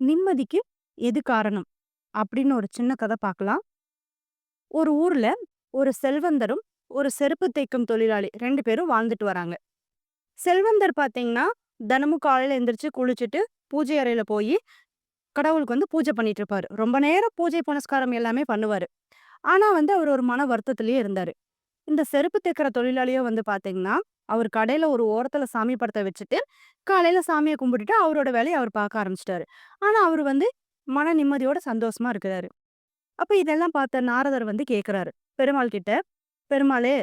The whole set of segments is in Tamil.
நிம்மதிக்கு எது காரணம்? அப்படின்னு ஒரு சின்ன கதை பார்க்கலாம். ஒரு ஊர்ல ஒரு செல்வந்தரும், ஒரு செருப்பு தைக்கும் தொழிலாளி ரெண்டு பேரும் வாழ்ந்துட்டு வராங்க. செல்வந்தர் பார்த்தீங்கன்னா, தினமும் காலையில் எந்திரிச்சு குளிச்சுட்டு, பூஜை அறையில போயி, கடவுளுக்கு வந்து பூஜை பண்ணிட்டு இருப்பாரு. ரொம்ப நேரம் பூஜை புனஸ்காரம் எல்லாமே பண்ணுவாரு. ஆனா வந்து அவர் ஒரு மன வருத்தத்திலேயே இருந்தாரு. இந்த செருப்பு தைக்கிற தொழிலாளியோ வந்து பார்த்தீங்கன்னா, அவர் கடையில் ஒரு ஓரத்தில் சாமி படத்தை வச்சுட்டு, காலையில் சாமியை கும்பிட்டுட்டு அவரோட வேலையை அவர் பார்க்க ஆரம்பிச்சிட்டாரு ஆனால் அவர் வந்து மன நிம்மதியோட சந்தோஷமா இருக்கிறாரு. அப்போ இதெல்லாம் பார்த்த நாரதர் வந்து கேட்குறாரு பெருமாள் கிட்ட, "பெருமாளே,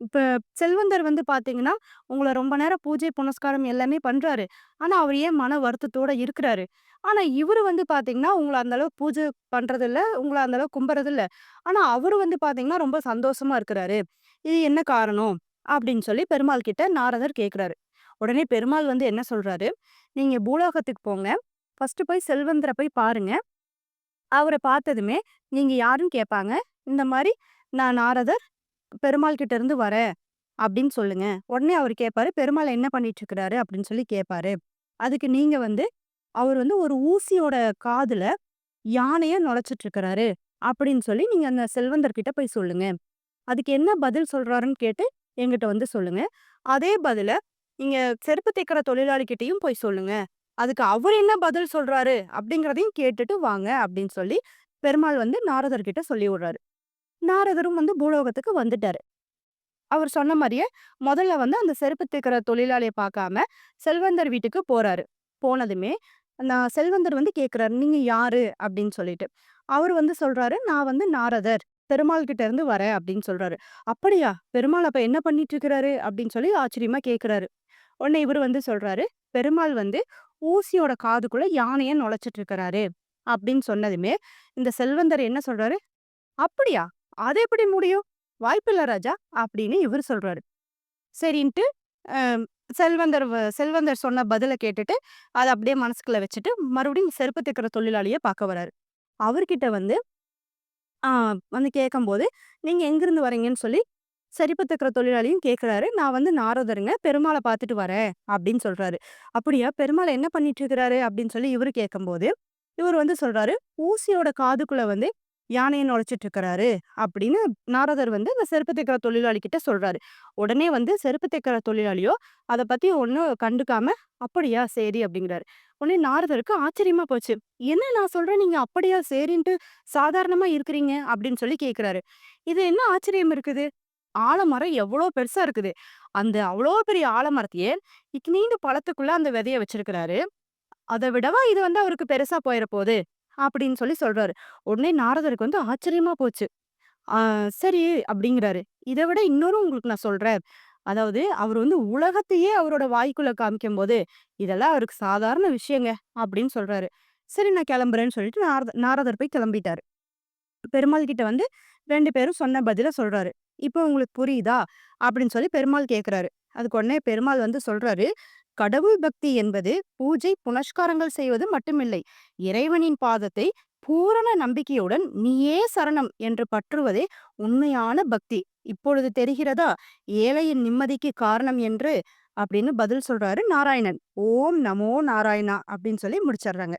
இப்போ செல்வந்தர் வந்து பார்த்தீங்கன்னா, உங்களை ரொம்ப நேரம் பூஜை புனஸ்காரம் எல்லாமே பண்ணுறாரு ஆனால் அவர் ஏன் மன வருத்தத்தோட இருக்கிறாரு? ஆனால் இவரு வந்து பார்த்தீங்கன்னா, உங்களை அந்தளவுக்கு பூஜை பண்ணுறதில்ல உங்களை அந்தளவுக்கு கும்புறதில்ல. ஆனால் அவர் வந்து பார்த்தீங்கன்னா, ரொம்ப சந்தோஷமா இருக்கிறாரு. இது என்ன காரணம்?" அப்படின்னு சொல்லி பெருமாள் கிட்ட நாரதர் கேட்குறாரு உடனே பெருமாள் வந்து என்ன சொல்றாரு, "நீங்க பூலோகத்துக்கு போங்க. ஃபர்ஸ்ட் போய் செல்வந்தரை போய் பாருங்க. அவரை பார்த்ததுமே, நீங்க யாருன்னு கேட்பாங்க. இந்த மாதிரி நான் நாரதர், பெருமாள் கிட்ட இருந்து வரேன் அப்படின்னு சொல்லுங்க. உடனே அவர் கேட்பாரு, பெருமாள் என்ன பண்ணிட்டு இருக்கிறாரு அப்படின்னு சொல்லி கேட்பாரு. அதுக்கு நீங்க வந்து, அவர் வந்து ஒரு ஊசியோட காதுல யானைய நுழைச்சிட்டு இருக்கிறாரு அப்படின்னு சொல்லி நீங்க அந்த செல்வந்தர் கிட்ட போய் சொல்லுங்க. அதுக்கு என்ன பதில் சொல்றாருன்னு கேட்டு எங்கிட்ட வந்து சொல்லுங்க. அதே பதில நீங்க செருப்பு தைக்கிற தொழிலாளிகிட்டையும் போய் சொல்லுங்க. அதுக்கு அவர் என்ன பதில் சொல்றாரு அப்படிங்கிறதையும் கேட்டுட்டு வாங்க அப்படின்னு சொல்லி பெருமாள் வந்து நாரதர்கிட்ட சொல்லி விடுறாரு. நாரதரும் வந்து பூலோகத்துக்கு வந்துட்டாரு. அவர் சொன்ன மாதிரியே முதல்ல வந்து அந்த செருப்பு தைக்கிற தொழிலாளியை பார்க்காம செல்வந்தர் வீட்டுக்கு போறாரு. போனதுமே நான் செல்வந்தர் வந்து கேட்குறாரு "நீங்க யாரு?" அப்படின்னு சொல்லிட்டு. அவர் வந்து சொல்றாரு, "நான் வந்து நாரதர். பெருமாள் கிட்ட இருந்து வரேன்" அப்படின்னு சொல்றாரு. "அப்படியா? பெருமாள் அப்ப என்ன பண்ணிட்டு இருக்கிறாரு?" அப்படின்னு சொல்லி ஆச்சரியமா கேட்கிறாரு. உடனே இவரு வந்து சொல்றாரு, "பெருமாள் வந்து ஊசியோட காதுக்குள்ள யானையை நுழைச்சிட்டு இருக்கிறாரு" அப்படின்னு சொன்னதுமே, இந்த செல்வந்தர் என்ன சொல்றாரு, "அப்படியா? அது எப்படி முடியும்? வாய்ப்பில்ல ராஜா" அப்படின்னு இவரு சொல்றாரு. சரின்ட்டு செல்வந்தர் வ செல்வந்தர் சொன்ன பதில கேட்டுட்டு, அத அப்படியே மனசுக்குள்ள வச்சுட்டு, மறுபடியும் செருப்பு தைக்கிற தொழிலாளியை பார்க்க வராரு. அவர்கிட்ட வந்து வந்து கேட்கும்போது, நீங்கள் எங்கிருந்து வரீங்கன்னு?" சொல்லி செருப்பு தைக்கிற தொழிலாளியும் கேட்குறாரு "நான் வந்து நாரதருங்க. பெருமாளை பார்த்துட்டு வரேன்" அப்படின்னு சொல்கிறாரு "அப்படியா? பெருமாள் என்ன பண்ணிட்டு இருக்கிறாரு?" அப்படின்னு சொல்லி இவரு கேட்கும்போது, இவர் வந்து சொல்றாரு, "ஊசியோட காதுக்குள்ளே வந்து யானையை நுழைச்சிட்டு இருக்கிறாரு" அப்படின்னு நாரதர் வந்து அந்த செருப்பு தைக்கிற தொழிலாளி கிட்ட சொல்றாரு. உடனே வந்து செருப்பு தைக்கிற தொழிலாளியோ அதை பத்தி ஒன்றும் கண்டுக்காம, "அப்படியா? சரி" அப்படிங்கிறாரு. உடனே நாரதருக்கு ஆச்சரியமா போச்சு. "என்ன நான் சொல்றேன், நீங்க அப்படியா, சரின்ட்டு சாதாரணமா இருக்கிறீங்க" அப்படின்னு சொல்லி கேட்கிறாரு. இது என்ன ஆச்சரியம் இருக்குது? ஆலமரம் எவ்வளோ பெருசா இருக்குது. அந்த அவ்வளோ பெரிய ஆலமரத்தையே இத்துணீண்டு பழத்துக்குள்ள அந்த விதைய வச்சிருக்கிறாரு. அதை விடவா இது வந்து அவருக்கு பெருசா போயிட போகுது அப்படின்னு சொல்லி சொல்றாரு. உடனே நாரதருக்கு வந்து ஆச்சரியமா போச்சு. சரி அப்படிங்கிறாரு. இதை விட இன்னொரு உங்களுக்கு நான் சொல்றேன். அதாவது அவர் வந்து உலகத்தையே அவரோட வாய்க்குள்ள காமிக்கும்போது, இதெல்லாம் அவருக்கு சாதாரண விஷயங்க அப்படின்னு சொல்றாரு. சரி நான் கிளம்புறேன்னு சொல்லிட்டு நாரத நாரதர் போய் கிளம்பிட்டாரு. பெருமாள் கிட்ட வந்து ரெண்டு பேரும் சொன்ன பதில சொல்றாரு. "இப்போ உங்களுக்கு புரியுதா?" அப்படின்னு சொல்லி பெருமாள் கேட்குறாரு அதுக்கு உடனே பெருமாள் வந்து சொல்றாரு, "கடவுள் பக்தி என்பது பூஜை, புனஸ்காரங்கள் செய்வது மட்டுமில்லை. இறைவனின் பாதத்தை பூரண நம்பிக்கையுடன் நீயே சரணம் என்று பற்றுவதே உண்மையான பக்தி. இப்பொழுது தெரிகிறதா? ஏழையின் நிம்மதிக்கு காரணம் என்று" அப்படின்னு பதில் சொல்றாரு நாராயணன். "ஓம் நமோ நாராயணா" அப்படின்னு சொல்லி முடிச்சிடுறாங்க.